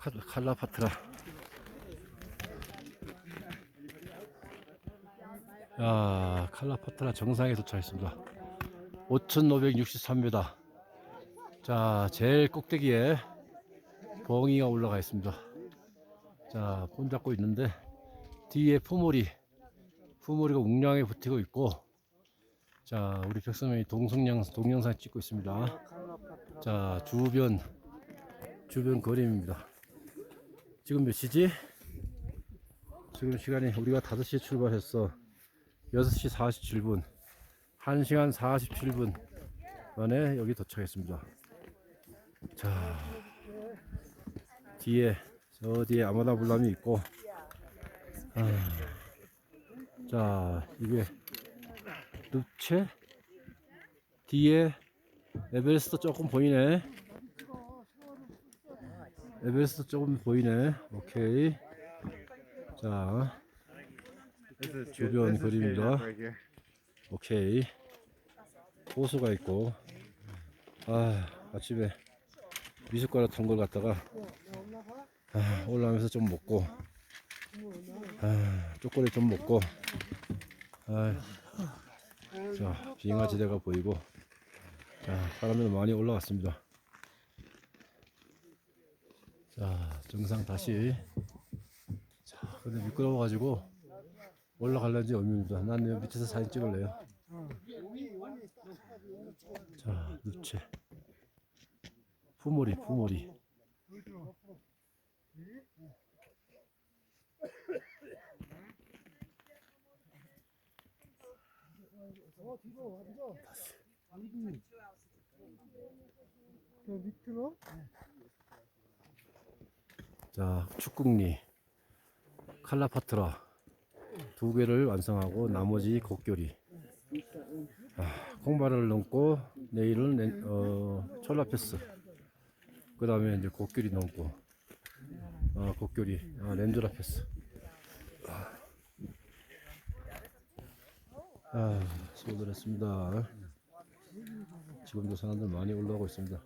칼- 칼라파트라. 야, 칼라파트라 정상에 도착했습니다. 5,563m. 자, 제일 꼭대기에 벙이가 올라가 있습니다. 자, 폰 잡고 있는데 뒤에 푸모리, 푸모리가 웅량에 붙이고 있고, 자, 우리 백선명이 동성영 동영상 찍고 있습니다. 자, 주변 주변 그림입니다. 지금 몇 시지? 지금 시간이 우리가 5시에 출발했어. 6시 47분. 1시간 47분 만에 여기 도착했습니다. 자, 뒤에 저 뒤에 아마다 불람이 있고 아, 자, 이게 늪채 뒤에 에베레스트 조금 보이네. 에베레스트 조금 보이네. 오케이. 자, 주변 그림입니다. 오케이. 호수가 있고, 아, 아침에 미숫가루 탄걸 갖다가 아, 올라오면서 좀 먹고, 아, 초콜릿 좀 먹고, 아, 자, 빙하지대가 보이고, 자, 사람들 많이 올라왔습니다. 자, 정상 다시. 자, 근데 미끄러워가지고 올라갈는지 의문입니다. 난 밑에서 사진 찍을래요. 자, 늪채. 푸모리, 푸모리. 저 밑으로 자, 축국리, 칼라파트라 두 개를 완성하고 나머지 곡교리. 아, 콩바를 넘고 내일은 렌- 어, 철라패스. 그 다음에 이제 곡교리 넘고 아, 곡교리, 아, 렌즈라 패스. 아, 수고들 했습니다. 지금도 사람들 많이 올라오고 있습니다.